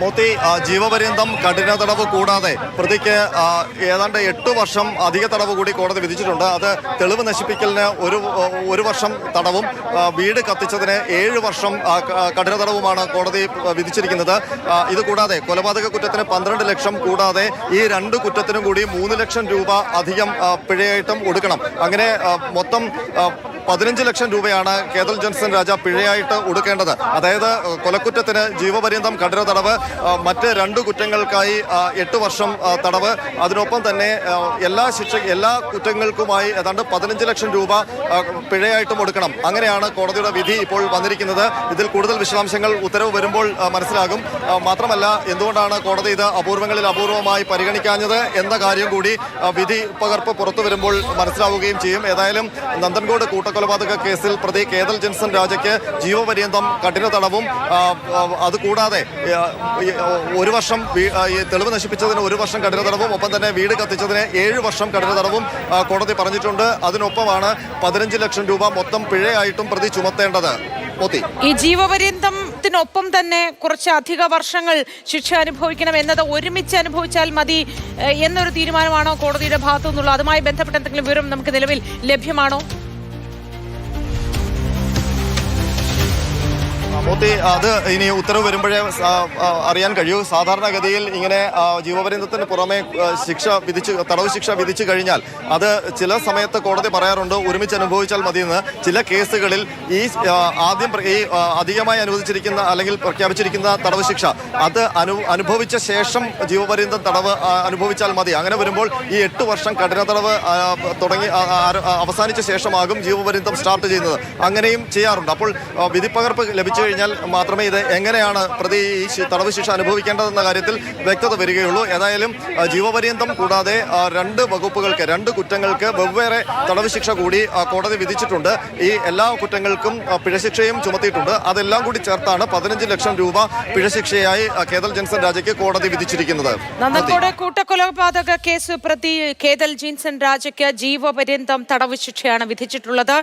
മോത്തി ജീവപര്യന്തം കഠിന തടവ് കൂടാതെ പ്രതിക്ക് ഏതാണ്ട് എട്ട് വർഷം അധിക തടവ് കൂടി കോടതി വിധിച്ചിട്ടുണ്ട്. അത് തെളിവ് നശിപ്പിക്കലിന് ഒരു ഒരു വർഷം തടവും വീട് കത്തിച്ചതിന് ഏഴ് വർഷം കഠിന തടവുമാണ് കോടതി വിധിച്ചിരിക്കുന്നത്. ഇതുകൂടാതെ കൂടാതെ കൊലപാതക കുറ്റത്തിന് പന്ത്രണ്ട് ലക്ഷം കൂടാതെ ഈ രണ്ട് കുറ്റത്തിനും കൂടി മൂന്ന് ലക്ഷം രൂപ അധികം പിഴയായിട്ടും കൊടുക്കണം അങ്ങനെ മൊത്തം പതിനഞ്ച് ലക്ഷം രൂപയാണ് കേതൽ ജോൺസൺ രാജ പിഴയായിട്ട് ഒടുക്കേണ്ടത്. അതായത് കൊലക്കുറ്റത്തിന് ജീവപര്യന്തം കഠിന തടവ് മറ്റ് രണ്ട് കുറ്റങ്ങൾക്കായി എട്ട് വർഷം തടവ്. അതിനൊപ്പം തന്നെ എല്ലാ ശിക്ഷ എല്ലാ കുറ്റങ്ങൾക്കുമായി ഏതാണ്ട് പതിനഞ്ച് ലക്ഷം രൂപ പിഴയായിട്ടും കൊടുക്കണം അങ്ങനെയാണ് കോടതിയുടെ വിധി ഇപ്പോൾ വന്നിരിക്കുന്നത്. ഇതിൽ കൂടുതൽ വിശദാംശങ്ങൾ ഉത്തരവ് വരുമ്പോൾ മനസ്സിലാകും. മാത്രമല്ല എന്തുകൊണ്ടാണ് കോടതി ഇത് അപൂർവങ്ങളിൽ അപൂർവമായി പരിഗണിക്കാഞ്ഞത് എന്ന കാര്യം കൂടി വിധി പകർപ്പ് പുറത്തു വരുമ്പോൾ മനസ്സിലാവുകയും ചെയ്യും. ഏതായാലും നന്ദൻകോട് കൂട്ടക്കൊലപാതക കേസിൽ പ്രതി കേതൽ ജെൻസൺ രാജയ്ക്ക് ജീവപര്യന്തം കഠിന തടവും അതുകൂടാതെ ഒരു വർഷം തെളിവ് നശിപ്പിച്ചതിന് ഒരു വർഷം കഠിന തടവും ഒപ്പം തന്നെ വീട് കത്തിച്ചതിന് ഏഴ് വർഷം കഠിന തടവും കോടതി പറഞ്ഞിട്ടുണ്ട്. അതിനൊപ്പമാണ് പതിനഞ്ച് ലക്ഷം രൂപ മൊത്തം പിഴയായിട്ടും പ്രതി ചുമത്തേണ്ടത്. മോത്തി. ഈ ജീവപര്യന്തത്തിനൊപ്പം തന്നെ കുറച്ച് അധിക വർഷങ്ങൾ ശിക്ഷ അനുഭവിക്കണം എന്നത് ഒരുമിച്ച് അനുഭവിച്ചാൽ മതി എന്നൊരു തീരുമാനമാണോ കോടതിയുടെ ഭാഗത്തു നിന്നുള്ള അതുമായി ബന്ധപ്പെട്ട എന്തെങ്കിലും വിവരം നമുക്ക് നിലവിൽ ലഭ്യമാണോ? മോത്തി അത് ഇനി ഉത്തരവ് വരുമ്പോഴേ അറിയാൻ കഴിയൂ. സാധാരണഗതിയിൽ ഇങ്ങനെ ജീവപര്യന്തത്തിന് പുറമെ ശിക്ഷ വിധിച്ച് തടവ് ശിക്ഷ വിധിച്ചു കഴിഞ്ഞാൽ അത് ചില സമയത്ത് കോടതി പറയാറുണ്ട് ഒരുമിച്ച് അനുഭവിച്ചാൽ മതിയെന്ന്. ചില കേസുകളിൽ ഈ ആദ്യം ഈ അധികമായി അനുവദിച്ചിരിക്കുന്ന അല്ലെങ്കിൽ പ്രഖ്യാപിച്ചിരിക്കുന്ന തടവ് ശിക്ഷ അത് അനു അനുഭവിച്ച ശേഷം ജീവപര്യന്തം തടവ് അനുഭവിച്ചാൽ മതി. അങ്ങനെ വരുമ്പോൾ ഈ എട്ട് വർഷം കഠിന തടവ് തുടങ്ങി അവസാനിച്ച ശേഷമാകും ജീവപര്യന്തം സ്റ്റാർട്ട് ചെയ്യുന്നത്. അങ്ങനെയും ചെയ്യാറുണ്ട്. അപ്പോൾ വിധിപ്പകർപ്പ് ലഭിച്ചു കഴിഞ്ഞാൽ മാത്രമേ ഇത് എങ്ങനെയാണ് പ്രതി ഈ തടവ് ശിക്ഷ അനുഭവിക്കേണ്ടതെന്ന കാര്യത്തിൽ വ്യക്തത വരികയുള്ളൂ. ഏതായാലും ജീവപര്യന്തം കൂടാതെ രണ്ട് വകുപ്പുകൾക്ക് രണ്ട് കുറ്റങ്ങൾക്ക് വെവ്വേറെ തടവ് ശിക്ഷ കൂടി കോടതി വിധിച്ചിട്ടുണ്ട്. ഈ എല്ലാ കുറ്റങ്ങൾക്കും പിഴശിക്ഷയും ചുമത്തിയിട്ടുണ്ട്. അതെല്ലാം കൂടി ചേർത്താണ് പതിനഞ്ച് ലക്ഷം രൂപ പിഴശിക്ഷയായി കേതൽ ജിൻസൺ രാജയ്ക്ക് കോടതി വിധിച്ചിരിക്കുന്നത്. കൂട്ടക്കൊലപാതക കേസ് പ്രതി കേതൽ ജിൻസൺ രാജയ്ക്ക് ജീവപര്യന്തം തടവ് ശിക്ഷയാണ് വിധിച്ചിട്ടുള്ളത്.